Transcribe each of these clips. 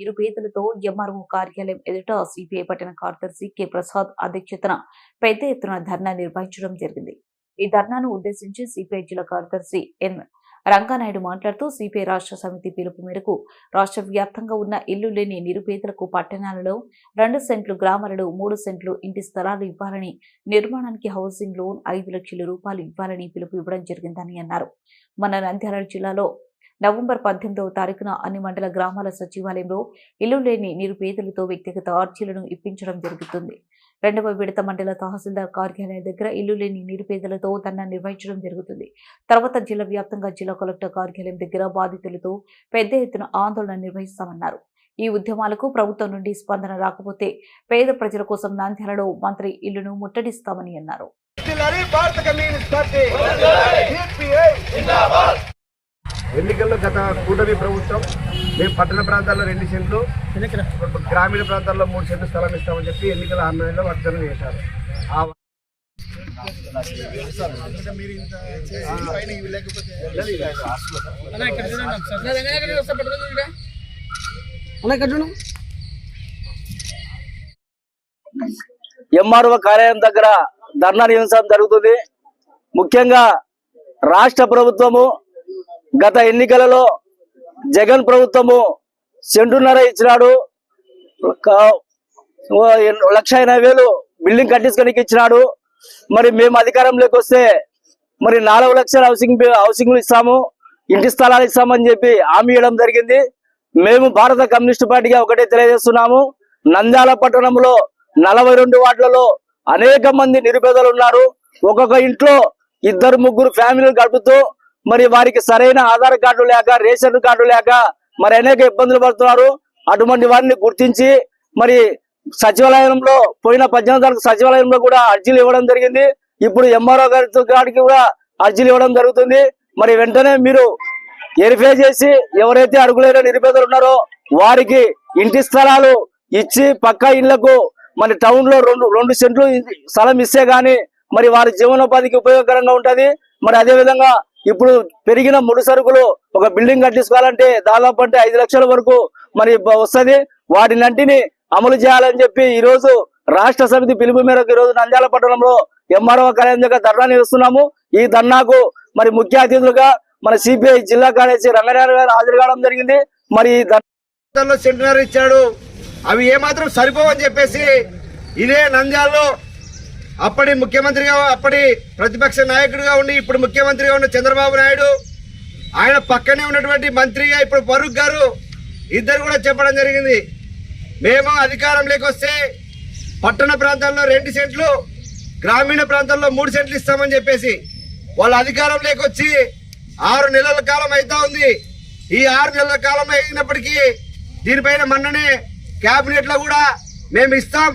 నిరుపేదలతో MRO కార్యాలయం ఎదుట CPI పట్టణ కార్యదర్శి కె. ప్రసాద్ అధ్యక్షతన పెద్ద ఎత్తున ధర్నా నిర్వహించడం జరిగింది. ఈ ధర్నాను ఉద్దేశించి సిపిఐ జిల్లా కార్యదర్శి ఎన్. రంగానాయుడు మాట్లాడుతూ సిపిఐ రాష్ట్ర సమితి పిలుపు మేరకు రాష్ట్ర వ్యాప్తంగా ఉన్న ఇల్లు లేని నిరుపేదలకు పట్టణాలలో రెండు సెంట్లు గ్రామాలలో మూడు సెంట్లు ఇంటి స్థలాలు ఇవ్వాలని నిర్మాణానికి హౌసింగ్ లోన్ ఐదు లక్షల రూపాయలు ఇవ్వాలని పిలుపు ఇవ్వడం జరిగిందని అన్నారు. మన నంద్యాల జిల్లాలో నవంబర్ పద్దెనిమిదవ తారీఖున అన్ని మండల గ్రామాల సచివాలయంలో ఇల్లు లేని నిరుపేదలతో వ్యక్తిగత ఆర్జీలను ఇప్పించడం జరుగుతుంది. రెండవ విడత మండల తహసీల్దార్ కార్యాలయం దగ్గర ఇల్లు లేని నిరుపేదలతో ధర్నా నిర్వహించడం జరుగుతుంది. తర్వాత జిల్లా వ్యాప్తంగా జిల్లా కలెక్టర్ కార్యాలయం దగ్గర బాధితులతో పెద్ద ఎత్తున ఆందోళన నిర్వహిస్తామన్నారు. ఈ ఉద్యమాలకు ప్రభుత్వం నుండి స్పందన రాకపోతే పేద ప్రజల కోసం నాంద్యాలలో మంత్రి ఇల్లును ముట్టడిస్తామని అన్నారు. ఎన్నికల్లో గత కూటమి ప్రభుత్వం మేము పట్టణ ప్రాంతాల్లో రెండు సెంట్లు గ్రామీణ ప్రాంతాల్లో మూడు సెంట్లు స్థలం ఇస్తామని చెప్పి ఎన్నికల హామీలో వాగ్దానం చేశారు. ఆ ఎంఆర్ఓ కార్యాలయం దగ్గర ధర్నా నిర్వహించడం జరుగుతుంది. ముఖ్యంగా రాష్ట్ర ప్రభుత్వము గత ఎన్నికలలో జగన్ ప్రభుత్వము సెంటున్నర ఇచ్చినాడు. లక్ష ఎనభై వేలు బిల్డింగ్ కట్టించుకోనికి ఇచ్చినాడు. మరి మేము అధికారంలోకి వస్తే మరి నాలుగు లక్షల హౌసింగ్ హౌసింగ్లు ఇస్తాము ఇంటి స్థలాలు ఇస్తామని చెప్పి హామీ ఇవ్వడం జరిగింది. మేము భారత కమ్యూనిస్ట్ పార్టీగా ఒకటే తెలియజేస్తున్నాము. నంద్యాల పట్టణంలో నలభై రెండు వార్డులలో అనేక మంది నిరుపేదలు ఉన్నారు. ఒక్కొక్క ఇంట్లో ఇద్దరు ముగ్గురు ఫ్యామిలీలు గడుపుతూ మరి వారికి సరైన ఆధార్ కార్డు లేక రేషన్ కార్డు లేక మరి అనేక ఇబ్బందులు పడుతున్నారు. అటువంటి వారిని గుర్తించి మరి సచివాలయంలో పోయిన పద్దెనిమిది తారీఖు సచివాలయంలో కూడా అర్జీలు ఇవ్వడం జరిగింది. ఇప్పుడు ఎంఆర్ఓ గారి గారికి కూడా అర్జీలు ఇవ్వడం జరుగుతుంది. మరి వెంటనే మీరు వెరిఫై చేసి ఎవరైతే అడుగులైన నిరుపేదలు ఉన్నారో వారికి ఇంటి స్థలాలు ఇచ్చి పక్క ఇళ్ళకు మరి టౌన్లో రెండు రెండు సెంట్లు స్థలం ఇస్తే గాని మరి వారి జీవనోపాధికి ఉపయోగకరంగా ఉంటది. మరి అదే విధంగా ఇప్పుడు పెరిగిన ముడి సరుకులు ఒక బిల్డింగ్ కట్టించుకోవాలంటే దాదాపు అంటే ఐదు లక్షల వరకు మరి వస్తుంది. వాటినంటిని అమలు చేయాలని చెప్పి ఈ రోజు రాష్ట్ర సమితి పిలుపు మేరకు ఈ రోజు నంద్యాల పట్టణంలో ఎంఆర్ఓ కార్యాలయం దగ్గర ధర్నా నిర్వహిస్తున్నాము. ఈ ధర్నాకు మరి ముఖ్య అతిథులుగా మన సిపిఐ జిల్లా కార్యదర్శి రంగారావు గారు హాజరు కావడం జరిగింది. మరి ఈ ఇచ్చాడు. అవి ఏమాత్రం సరిపోవని చెప్పేసి ఇదే నంద్యాలలో అప్పటి ముఖ్యమంత్రిగా అప్పటి ప్రతిపక్ష నాయకుడిగా ఉండి ఇప్పుడు ముఖ్యమంత్రిగా ఉన్న చంద్రబాబు నాయుడు ఆయన పక్కనే ఉన్నటువంటి మంత్రిగా ఇప్పుడు ఫరూక్ గారు ఇద్దరు కూడా చెప్పడం జరిగింది. మేము అధికారంలోకి వస్తే పట్టణ ప్రాంతాల్లో రెండు సెంట్లు గ్రామీణ ప్రాంతాల్లో మూడు సెంట్లు ఇస్తామని చెప్పేసి వాళ్ళ అధికారంలోకి వచ్చి ఆరు నెలల కాలం అవుతా ఉంది. ఈ ఆరు నెలల కాలం అయినప్పటికీ దీనిపైన మొన్ననే క్యాబినెట్లో కూడా మేము ఇస్తాం.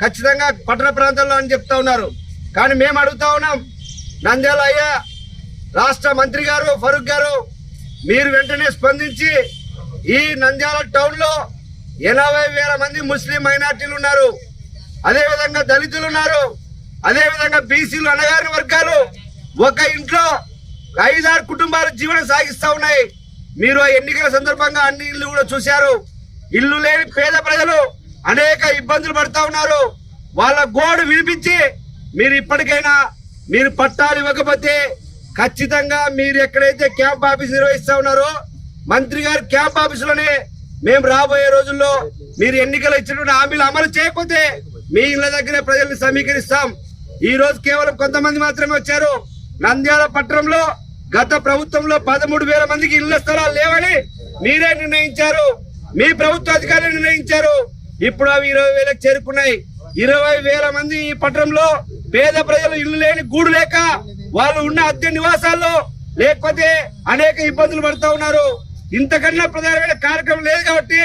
ఖచ్చితంగా పట్టణ ప్రాంతాల్లో అని చెప్తా ఉన్నారు. కానీ మేము అడుగుతా ఉన్నాం నంద్యాల అయ్యా రాష్ట్ర మంత్రి గారు ఫరూక్ గారు మీరు వెంటనే స్పందించి ఈ నంద్యాల టౌన్లో ఎనభై వేల మంది ముస్లిం మైనార్టీలు ఉన్నారు. అదే విధంగా దళితులు ఉన్నారు. అదేవిధంగా బీసీలు అణగారిన వర్గాలు ఒక ఇంట్లో ఐదారు కుటుంబాలు జీవనం సాగిస్తూ ఉన్నాయి. మీరు ఆ ఎన్నికల సందర్భంగా అన్ని ఇల్లు కూడా చూశారు. ఇల్లు లేని పేద ప్రజలు అనేక ఇబ్బందులు పడతా ఉన్నారు. వాళ్ళ గోడు వినిపించి మీరు ఇప్పటికైనా మీరు పట్టాలు ఇవ్వకపోతే ఖచ్చితంగా మీరు ఎక్కడైతే క్యాంప్ ఆఫీస్ నిర్వహిస్తా ఉన్నారో మంత్రి గారు క్యాంప్ ఆఫీసులోనే మేము రాబోయే రోజుల్లో మీరు ఎన్నికలు ఇచ్చినటువంటి హామీలు అమలు చేయకపోతే మీ ఇళ్ళ దగ్గరే ప్రజల్ని సమీకరిస్తాం. ఈ రోజు కేవలం కొంతమంది మాత్రమే వచ్చారు. నంద్యాల పట్టణంలో గత ప్రభుత్వంలో పదమూడు వేల మందికి ఇళ్ళ స్థలాలు లేవని మీరే నిర్ణయించారు. మీ ప్రభుత్వ అధికారులు నిర్ణయించారు. ఇప్పుడు అవి ఇరవై వేలకు చేరుకున్నాయి. ఇరవై వేల మంది ఈ పట్టణంలో పేద ప్రజలు ఇల్లు లేని గూడు లేక వాళ్ళు ఉన్న అద్దె నివాసాల్లో లేకపోతే అనేక ఇబ్బందులు పడుతూ ఉన్నారు. ఇంతకన్నా ప్రధానమైన కార్యక్రమం లేదు కాబట్టి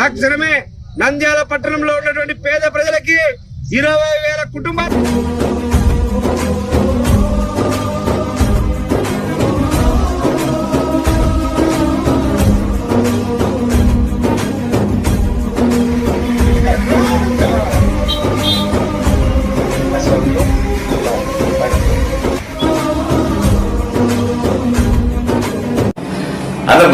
తక్షణమే నంద్యాల పట్టణంలో ఉన్నటువంటి పేద ప్రజలకి ఇరవై వేల కుటుంబాలు